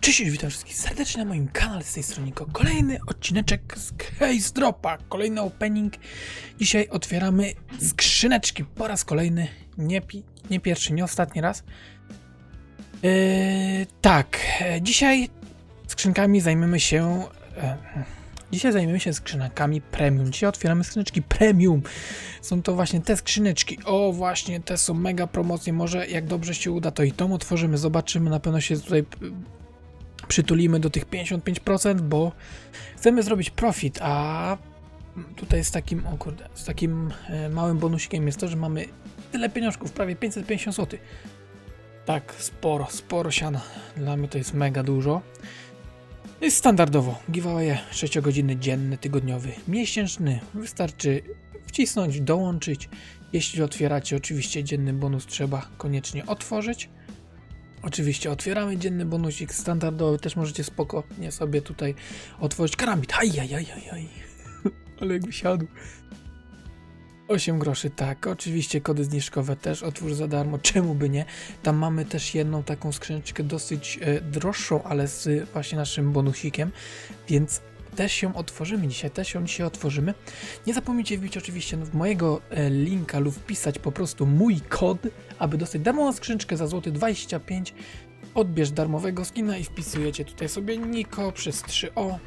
Cześć, witam wszystkich serdecznie na moim kanale z tej strony. Kolejny odcineczek z Case Dropa, kolejny opening. Dzisiaj otwieramy skrzyneczki po raz kolejny, nie, nie pierwszy, nie ostatni raz. Yy, tak, dzisiaj skrzynkami zajmiemy się... E, dzisiaj zajmiemy się skrzynkami premium. Dzisiaj otwieramy skrzyneczki premium. Są to właśnie te skrzyneczki. O, właśnie, te są mega promocje. Może jak dobrze się uda, to i tą otworzymy. Zobaczymy. Na pewno się tutaj przytulimy do tych 55%, bo chcemy zrobić profit, a tutaj z takim, o kurde, z takim e, małym bonusikiem jest to, że mamy tyle pieniążków, prawie 550 zł. Tak, sporo, sporo siana. Dla mnie to jest mega dużo. Jest standardowo. Giveaway 6 godziny dzienny, tygodniowy, miesięczny. Wystarczy wcisnąć, dołączyć. Jeśli otwieracie, oczywiście dzienny bonus trzeba koniecznie otworzyć. Oczywiście otwieramy dzienny bonusik standardowy, też możecie spokojnie sobie tutaj otworzyć karambit. Ajajajajaj. Ale jakby siadł. 8 groszy, tak. Oczywiście kody zniżkowe też otwórz za darmo, czemu by nie. Tam mamy też jedną taką skrzyneczkę dosyć e, droższą, ale z właśnie naszym bonusikiem, więc też ją otworzymy dzisiaj, też ją dzisiaj otworzymy. Nie zapomnijcie wbić oczywiście mojego e, linka lub wpisać po prostu mój kod, aby dostać darmową skrzyneczkę za złoty 25. Odbierz darmowego skina i wpisujecie tutaj sobie Niko przez 3O.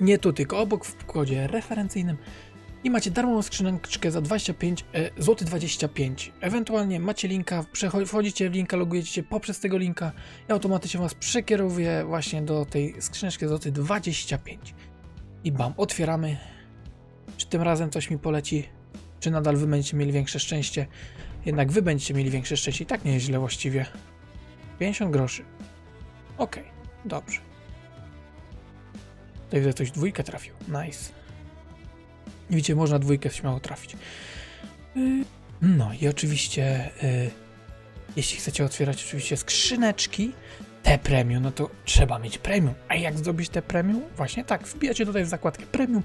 Nie tu, tylko obok w kodzie referencyjnym. I macie darmową skrzyneczkę za 25 e, zł 25. Ewentualnie macie linka, wchodzicie w linka, logujecie się poprzez tego linka i automatycznie was przekierowuje właśnie do tej skrzyneczki za zł 25. I bam, otwieramy. Czy tym razem coś mi poleci? Czy nadal wy będziecie mieli większe szczęście? Jednak wy będziecie mieli większe szczęście i tak nie jest źle właściwie. 50 groszy. Okej, dobrze. Tutaj widzę, ktoś dwójkę trafił. Nice. Widzicie, można dwójkę śmiało trafić. Y, No i oczywiście, y, jeśli chcecie otwierać oczywiście skrzyneczki, te premium, no to trzeba mieć premium. A jak zdobyć te premium? Właśnie tak, wbijacie tutaj w zakładkę premium,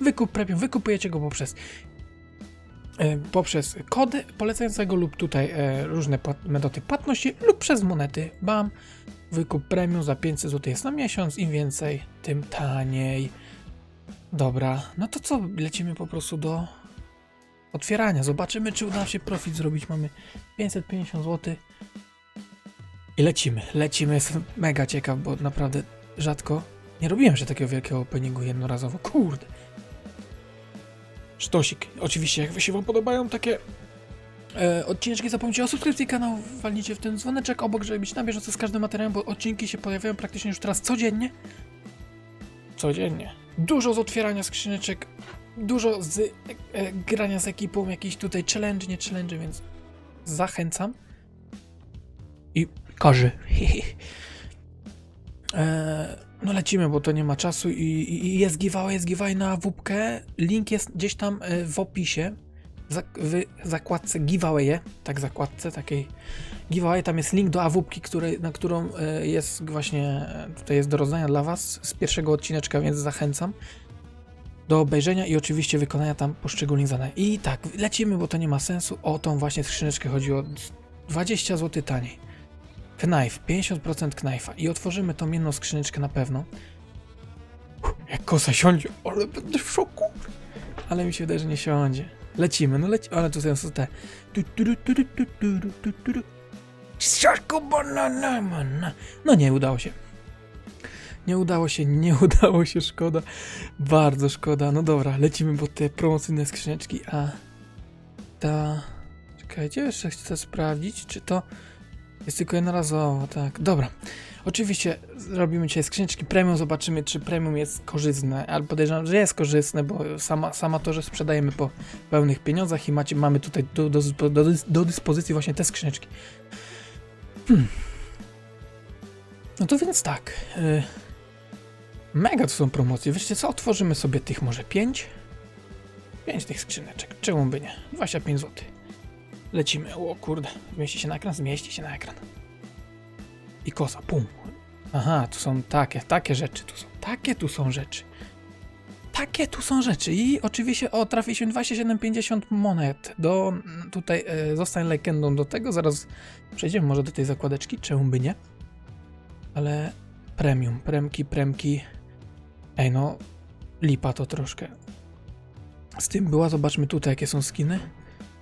wykup premium, wykupujecie go poprzez e, poprzez kody polecającego lub tutaj różne metody płatności lub przez monety. Bam, wykup premium za 500 zł jest na miesiąc, im więcej, tym taniej. Dobra, no to co, lecimy po prostu do otwierania. Zobaczymy, czy uda się profit zrobić. Mamy 550 zł. I lecimy, lecimy. Jestem mega ciekaw, bo naprawdę rzadko nie robiłem, że takiego wielkiego openingu jednorazowo. Kurde. Sztosik. Oczywiście, jak wy się wam podobają takie e, odcineczki, zapomnijcie o subskrypcji kanału, walnijcie w ten dzwoneczek obok, żeby być na bieżąco z każdym materiałem, bo odcinki się pojawiają praktycznie już teraz codziennie. Codziennie. Dużo z otwierania skrzyneczek, dużo z e, e, grania z ekipą, jakiś tutaj challenge, nie challenge, więc zachęcam. I korzy. e, no lecimy, bo to nie ma czasu i, i, i jest giveaway, jest giveaway na WP. Link jest gdzieś tam e, w opisie. W zakładce giveawaye, tak zakładce takiej giveaway, tam jest link do który, na którą e, jest właśnie, e, tutaj jest do rozdania dla Was z pierwszego odcineczka, więc zachęcam do obejrzenia i oczywiście wykonania tam poszczególnych zadań. I tak, lecimy, bo to nie ma sensu. O tą właśnie skrzyneczkę chodzi o 20 zł taniej. Knife, 50% knife'a i otworzymy tą jedną skrzyneczkę na pewno. Jak kosa siądzie, ale będę w szoku. Ale mi się wydaje, że nie siądzie. Lecimy, no leci, ale tu są te. Tu, banana, mana. No nie udało się. Nie udało się, nie udało się, szkoda. Bardzo szkoda. No dobra, lecimy po te promocyjne skrzyneczki, a ta... Czekajcie, jeszcze chcę sprawdzić, czy to jest tylko jednorazowo, tak. Dobra. Oczywiście zrobimy dzisiaj skrzyneczki premium, zobaczymy, czy premium jest korzystne, ale podejrzewam, że jest korzystne, bo sama, sama to, że sprzedajemy po pełnych pieniądzach i macie, mamy tutaj do, do, do, do dyspozycji właśnie te skrzyneczki. Hmm. No to więc tak. y, Mega to są promocje. Wiecie co, otworzymy sobie tych może 5? 5 tych skrzyneczek. Czemu by nie? 25 zł. Lecimy. O kurde. Zmieści się na ekran? Zmieści się na ekran. I kosa. Pum. Aha, tu są takie, takie rzeczy. Tu są takie tu są rzeczy. Takie tu są rzeczy. I oczywiście o, trafi się 27,50 monet. Do tutaj e, zostań legendą do tego. Zaraz przejdziemy może do tej zakładeczki. Czemu by nie? Ale Premium, premki, premki. Ej no, lipa to troszkę. Z tym była, zobaczmy tutaj jakie są skiny.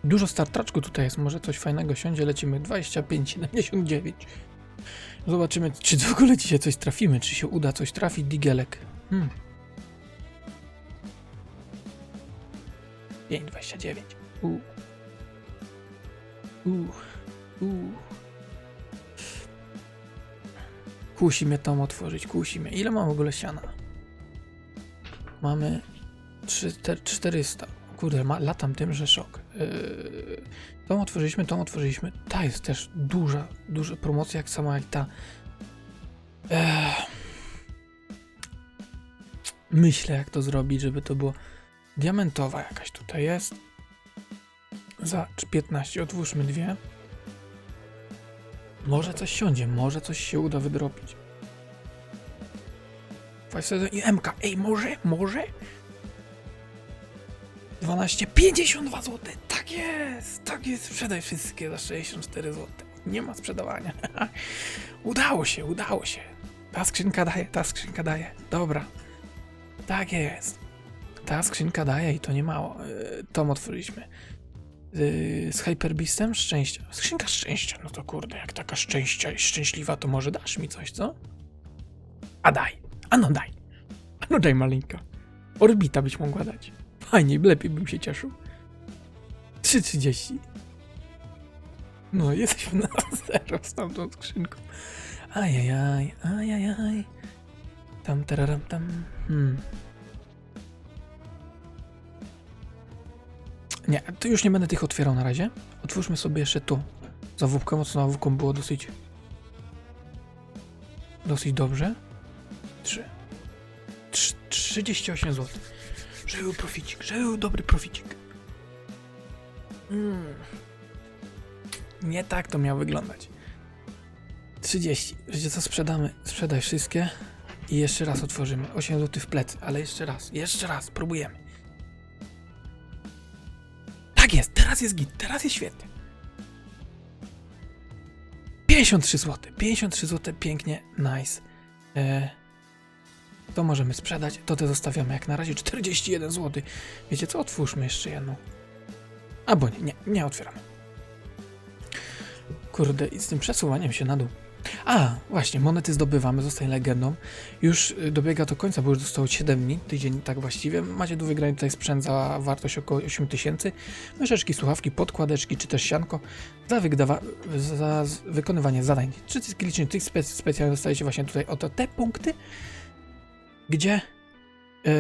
Dużo startraczku tutaj jest, może coś fajnego siądzie, lecimy 25,79. Zobaczymy, czy w ogóle dzisiaj coś trafimy, czy się uda coś trafić, digelek. Hmm. 5,29. U. U. U. Kusi mnie tam otworzyć, kusi mnie. Ile mam w ogóle siana? Mamy 3, 400. Kurde, ma, latam tym, że szok. Yy, tą otworzyliśmy, tą otworzyliśmy. Ta jest też duża, duża promocja, jak sama jak ta. Myślę, jak to zrobić, żeby to było diamentowa jakaś tutaj jest. Za 15 otwórzmy dwie. Może coś siądzie, może coś się uda wydropić. 27 i MK. Ej, może, może? 12, 52 zł. Tak jest, tak jest. Sprzedaj wszystkie za 64 zł. Nie ma sprzedawania. udało się, udało się. Ta skrzynka daje, ta skrzynka daje. Dobra. Tak jest. Ta skrzynka daje i to nie mało. Yy, Tom otworzyliśmy. Yy, z Hyperbeastem szczęścia. Skrzynka szczęścia. No to kurde, jak taka szczęścia szczęśliwa, to może dasz mi coś, co? A daj. A no daj. A no daj malinka. Orbita byś mogła dać. Fajniej, lepiej bym się cieszył. 3,30. No, jesteśmy na zero z tamtą skrzynką. Ajajaj, ajajaj. Tam, tararam, tam. Hmm. Nie, to już nie będę tych otwierał na razie. Otwórzmy sobie jeszcze tu. Za wóbką, bo z wóbką było dosyć... Dosyć dobrze. 3. 38 zł. Żeby był proficik, żeby był dobry proficik. Mm. Nie tak to miał wyglądać. 30. Wiecie co, sprzedamy? Sprzedaj wszystkie i jeszcze raz otworzymy. 8 zł w plecy, ale jeszcze raz, jeszcze raz, próbujemy. Tak jest, teraz jest git, teraz jest świetnie. 53 zł, 53 zł, pięknie, nice. E, to możemy sprzedać, to te zostawiamy jak na razie 41 zł. Wiecie co, otwórzmy jeszcze jedną. Albo nie, nie, nie otwieramy. Kurde, i z tym przesuwaniem się na dół. A, właśnie, monety zdobywamy, zostaje legendą. Już y, dobiega do końca, bo już zostało 7 dni, tydzień tak właściwie. Macie do wygrania tutaj sprzęt za wartość około 8 tysięcy. Myszeczki, słuchawki, podkładeczki czy też sianko za, wygdawa- za wykonywanie zadań. Czy tych spe- specjalnie dostajecie właśnie tutaj oto te punkty, gdzie e,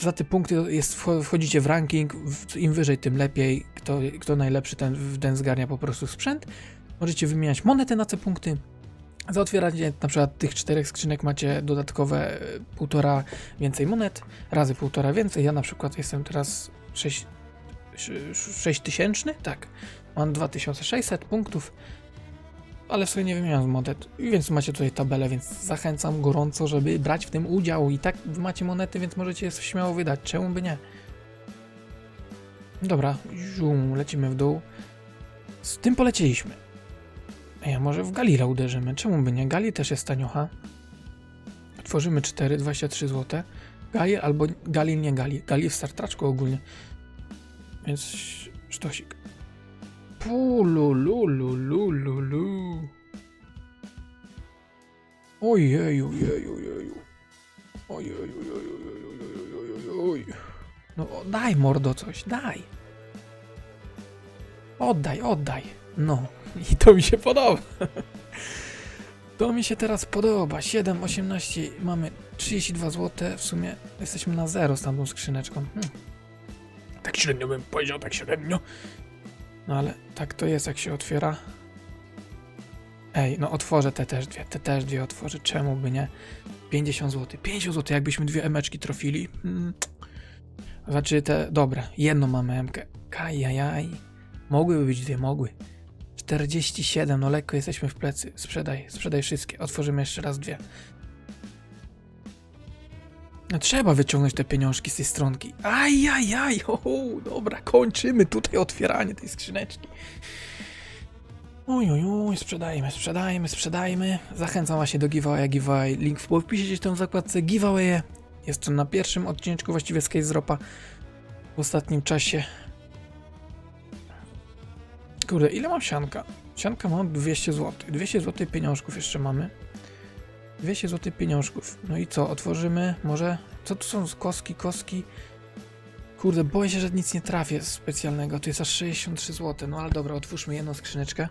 za te punkty jest, wcho- wchodzicie w ranking, im wyżej tym lepiej, kto, kto najlepszy ten, ten zgarnia po prostu sprzęt. Możecie wymieniać monety na te punkty. Za otwieranie na przykład tych czterech skrzynek macie dodatkowe e, półtora więcej monet, razy półtora więcej. Ja na przykład jestem teraz 6, 6 tysięczny, tak. Mam 2600 punktów, ale w sumie nie wymieniam monet, więc macie tutaj tabelę, więc zachęcam gorąco, żeby brać w tym udział. I tak macie monety, więc możecie je śmiało wydać, czemu by nie? Dobra, zium, lecimy w dół. Z tym polecieliśmy. Ej, a może w Galila uderzymy? Czemu by nie? Gali też jest taniocha. Tworzymy 4, 23 zł. Gali albo Gali, nie Gali. Gali w startraczku ogólnie. Więc sztosik. Pulululululu. Ojeju, jeju, jeju. Ojeju, jeju, jeju, jeju, jeju, jeju. No daj mordo coś, daj. Oddaj, oddaj. No, i to mi się podoba. To mi się teraz podoba. 7, 18, mamy 32 zł. W sumie jesteśmy na zero z tamtą skrzyneczką. Hmm. Tak średnio bym powiedział, tak średnio. No ale tak to jest, jak się otwiera. Ej, no otworzę te też dwie, te też dwie otworzę. Czemu by nie? 50 zł. 50 zł, jakbyśmy dwie emeczki trafili. Hmm. Znaczy te, dobra, jedną mamy emkę. Kajajaj. Mogłyby być dwie, mogły. 47, no lekko jesteśmy w plecy. Sprzedaj, sprzedaj wszystkie. Otworzymy jeszcze raz dwie. No trzeba wyciągnąć te pieniążki z tej stronki. Ajajaj, ho, ho, dobra, kończymy tutaj otwieranie tej skrzyneczki. Uj, uj, uj, sprzedajmy, sprzedajmy, sprzedajmy. Zachęcam właśnie do giveawaya, giveaway. Link w opisie gdzieś tam w zakładce giveawaye. Jest to na pierwszym odcineczku właściwie z Case w ostatnim czasie. Kurde, ile mam sianka? Sianka mam 200 zł. 200 zł pieniążków jeszcze mamy. 200 zł pieniążków. No i co, otworzymy? Może. Co tu są koski, koski? Kurde, boję się, że nic nie trafię specjalnego. Tu jest aż 63 zł. No ale dobra, otwórzmy jedną skrzyneczkę.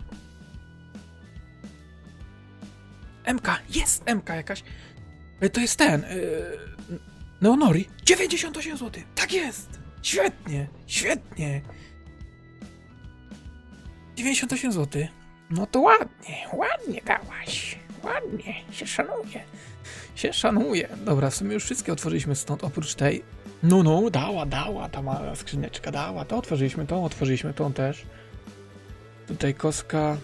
MK, jest MK jakaś. E, To jest ten. Yy, Neonori. 98 zł. Tak jest. Świetnie, świetnie. 98 zł. No to ładnie, ładnie dałaś. Ładnie, się szanuje. Się szanuje. Dobra, w sumie już wszystkie otworzyliśmy stąd, oprócz tej. No, no, dała, dała, ta mała skrzyneczka dała. To otworzyliśmy, tą otworzyliśmy, tą też. Tutaj koska.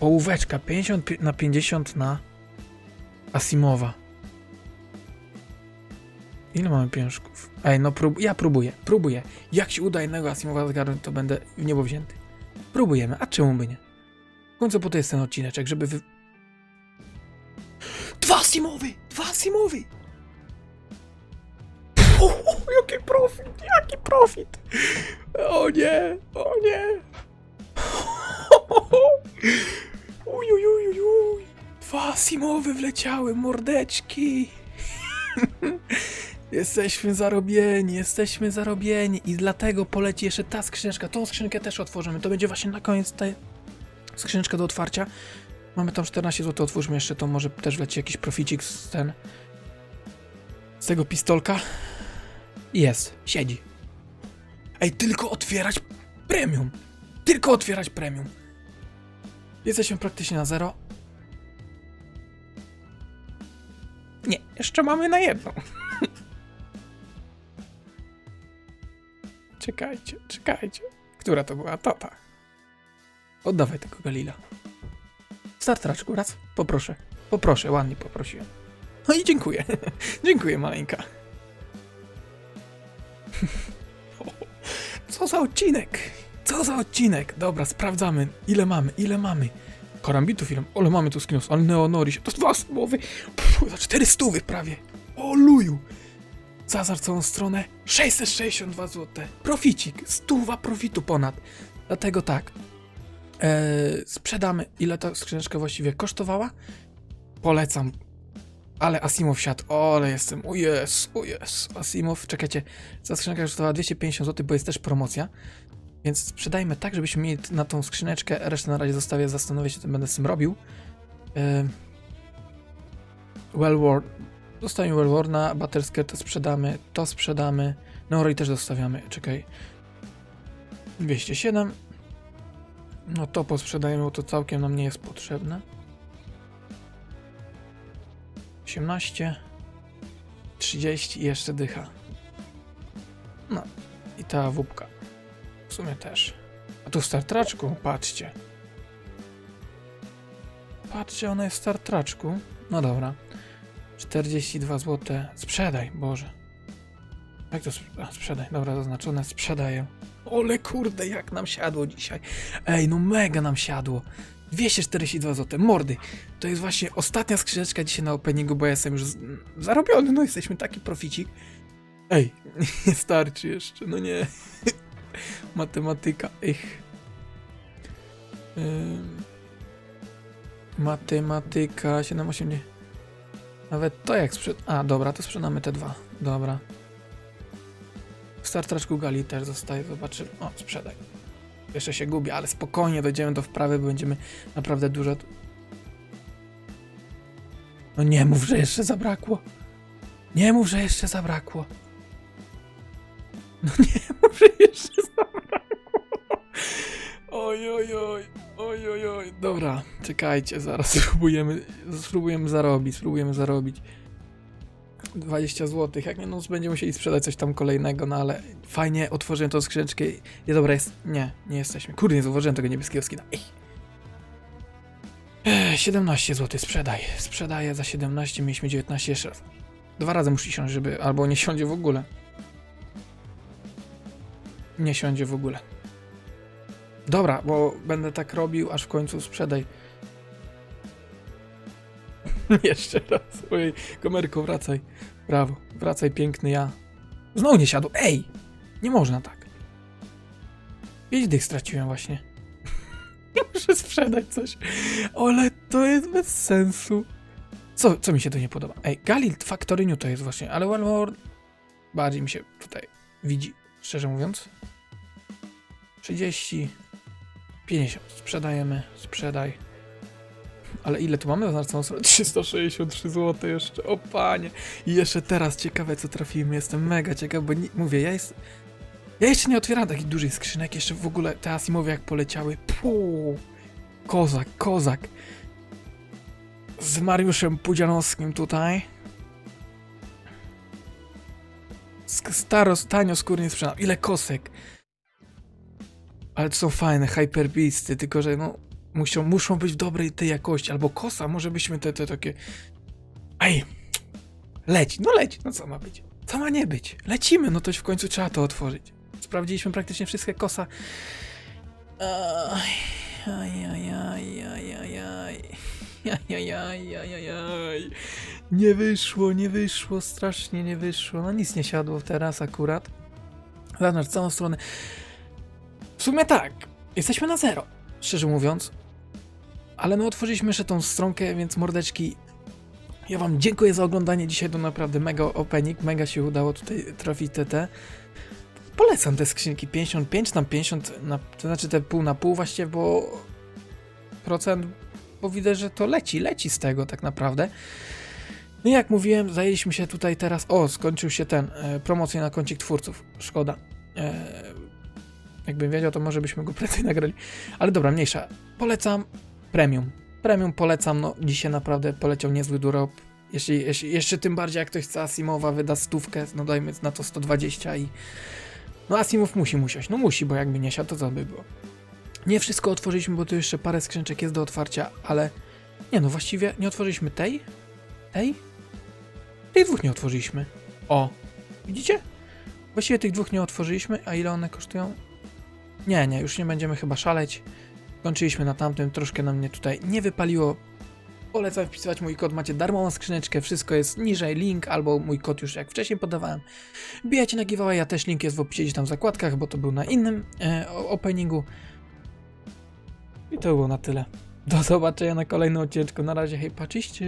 Ołóweczka, 50 pi- na 50 na Asimowa. Ile mamy pieniążków? Ej, no prób ja próbuję, próbuję. Jak się uda jednego Asimowa zgarnąć, to będę w niebo wzięty. Próbujemy, a czemu by nie? Końcu po to jest ten odcineczek, żeby wy... Dwa Asimowy! Dwa o, jaki profit, jaki profit! O nie, o nie! Uj, uj, uj, uj, uj. Dwa Asimowy wleciały, mordeczki! Jesteśmy zarobieni, jesteśmy zarobieni i dlatego poleci jeszcze ta skrzyneczka. Tą skrzynkę też otworzymy. To będzie właśnie na koniec ta skrzyneczka do otwarcia. Mamy tam 14 zł, otwórzmy jeszcze to, może też wleci jakiś proficik z ten z tego pistolka. Jest, siedzi. Ej, tylko otwierać premium. Tylko otwierać premium. Jesteśmy praktycznie na zero. Nie, jeszcze mamy na jedną. czekajcie, czekajcie. Która to była? To ta. Oddawaj tego Galila. Startraczku, raz. Poproszę. Poproszę, ładnie poprosiłem. No i dziękuję. dziękuję, maleńka. Co za odcinek? Co za odcinek? Dobra, sprawdzamy. Ile mamy? Ile mamy? Karambitów ile? Ole, mamy tu skinos, ale Neonori To dwa słowy. Pff, za 400 prawie. O luju. Zazar całą stronę. 662 zł. Proficik. Stuwa profitu ponad. Dlatego tak. E, sprzedamy. Ile ta skrzyneczka właściwie kosztowała? Polecam. Ale Asimow siadł. O, ale jestem. O jest, o jest. Asimow, czekajcie. Za skrzynkę kosztowała 250 zł, bo jest też promocja. Więc sprzedajmy tak, żebyśmy mieli na tą skrzyneczkę. Resztę na razie zostawię, zastanowię się, co będę z tym robił. E, Wellworn. Zostawimy Wellworna, Batterscare to sprzedamy, to sprzedamy. Neuroi też zostawiamy, czekaj. 207. No to posprzedajemy, to całkiem nam nie jest potrzebne. 18. 30 i jeszcze dycha. No i ta wupka. W sumie też. A tu w startraczku, patrzcie. Patrzcie, ona jest w startraczku. No dobra. 42 zł. Sprzedaj, Boże. Jak to sprzedaj? Dobra, zaznaczone. Sprzedaję. Ole kurde, jak nam siadło dzisiaj. Ej, no mega nam siadło. 242 zł. Mordy. To jest właśnie ostatnia skrzyneczka dzisiaj na openingu, bo ja jestem już zarobiony. No jesteśmy taki proficik. Ej, nie starczy jeszcze. No nie. Matematyka. Ich. Ym. Matematyka 780. Nawet to jak sprzed... A, dobra, to sprzedamy te dwa. Dobra. W startraczku Gali też zostaje, zobaczymy. O, sprzedaj. Jeszcze się gubię, ale spokojnie dojdziemy do wprawy, bo będziemy naprawdę dużo... No nie mów, że jeszcze zabrakło. Nie mów, że jeszcze zabrakło. No nie mów, że jeszcze zabrakło. Oj, oj, oj. Oj, oj, oj. Dobra, czekajcie, zaraz spróbujemy, spróbujemy zarobić, spróbujemy zarobić. 20 zł. Jak nie, no będziemy musieli sprzedać coś tam kolejnego, no ale fajnie otworzyłem tą skrzyneczkę. i- Nie, dobra, jest. Nie, nie jesteśmy. Kurde, nie zauważyłem tego niebieskiego skina. Ej. Ech, 17 zł, sprzedaj. Sprzedaję za 17, mieliśmy 19 jeszcze raz. Dwa razy musi siąść, żeby. Albo nie siądzie w ogóle. Nie siądzie w ogóle. Dobra, bo będę tak robił, aż w końcu sprzedaj. Jeszcze raz. Ojej, komerko, wracaj. Brawo, wracaj, piękny ja. Znowu nie siadł. Ej! Nie można tak. Pięć dych straciłem właśnie. Muszę sprzedać coś. Ale to jest bez sensu. Co, co mi się tu nie podoba? Ej, Galil Factory New to jest właśnie, ale Wellmore bardziej mi się tutaj widzi, szczerze mówiąc. 30, 50. Sprzedajemy, sprzedaj. Ale ile tu mamy na całą stronę? 363 zł jeszcze, o panie. I jeszcze teraz ciekawe co trafimy, jestem mega ciekaw, bo nie, mówię, ja jest... Ja jeszcze nie otwieram takich dużych skrzynek, jeszcze w ogóle te Asimowie jak poleciały. Puu, kozak, kozak. Z Mariuszem Pudzianowskim tutaj. Staro, tanio skórnie sprzedam. Ile kosek? Ale to są fajne, hyperbeasty, tylko że no muszą, muszą być w dobrej tej jakości. Albo kosa, może byśmy te, te takie... Ej, leć, no leć, no co ma być? Co ma nie być? Lecimy, no to w końcu trzeba to otworzyć. Sprawdziliśmy praktycznie wszystkie kosa. Aj. Aj, aj, aj, aj, aj, aj. Nie wyszło, nie wyszło, strasznie nie wyszło. No nic nie siadło teraz akurat. Zaznacz całą stronę. W sumie tak, jesteśmy na zero, szczerze mówiąc. Ale my otworzyliśmy jeszcze tą stronkę, więc mordeczki. Ja wam dziękuję za oglądanie. Dzisiaj to naprawdę mega opening, mega się udało tutaj trafić TT. Polecam te skrzynki 55, tam 50, na, to znaczy te pół na pół właściwie, bo procent, bo widzę, że to leci, leci z tego tak naprawdę. No jak mówiłem, zajęliśmy się tutaj teraz, o, skończył się ten, e, promocja na kącik twórców, szkoda. E, jakbym wiedział, to może byśmy go prędzej nagrali. Ale dobra, mniejsza. Polecam premium. Premium polecam, no dzisiaj naprawdę poleciał niezły durop. Jeśli, jeśli, jeszcze tym bardziej jak ktoś chce Asimowa, wyda stówkę, no dajmy na to 120 i... No Asimov musi musieć, no musi, bo jakby nie siadł, to co by było. Nie wszystko otworzyliśmy, bo tu jeszcze parę skrzynczek jest do otwarcia, ale... Nie no, właściwie nie otworzyliśmy tej, tej, tych dwóch nie otworzyliśmy. O, widzicie? Właściwie tych dwóch nie otworzyliśmy, a ile one kosztują? Nie, nie, już nie będziemy chyba szaleć. Kończyliśmy na tamtym, troszkę na mnie tutaj nie wypaliło. Polecam wpisywać mój kod, macie darmową skrzyneczkę, wszystko jest niżej, link albo mój kod już jak wcześniej podawałem. Wbijajcie na giveaway, ja też link jest w opisie gdzieś tam w zakładkach, bo to był na innym e, openingu. I to było na tyle. Do zobaczenia na kolejnym odcinku. Na razie, hej, patrzyście.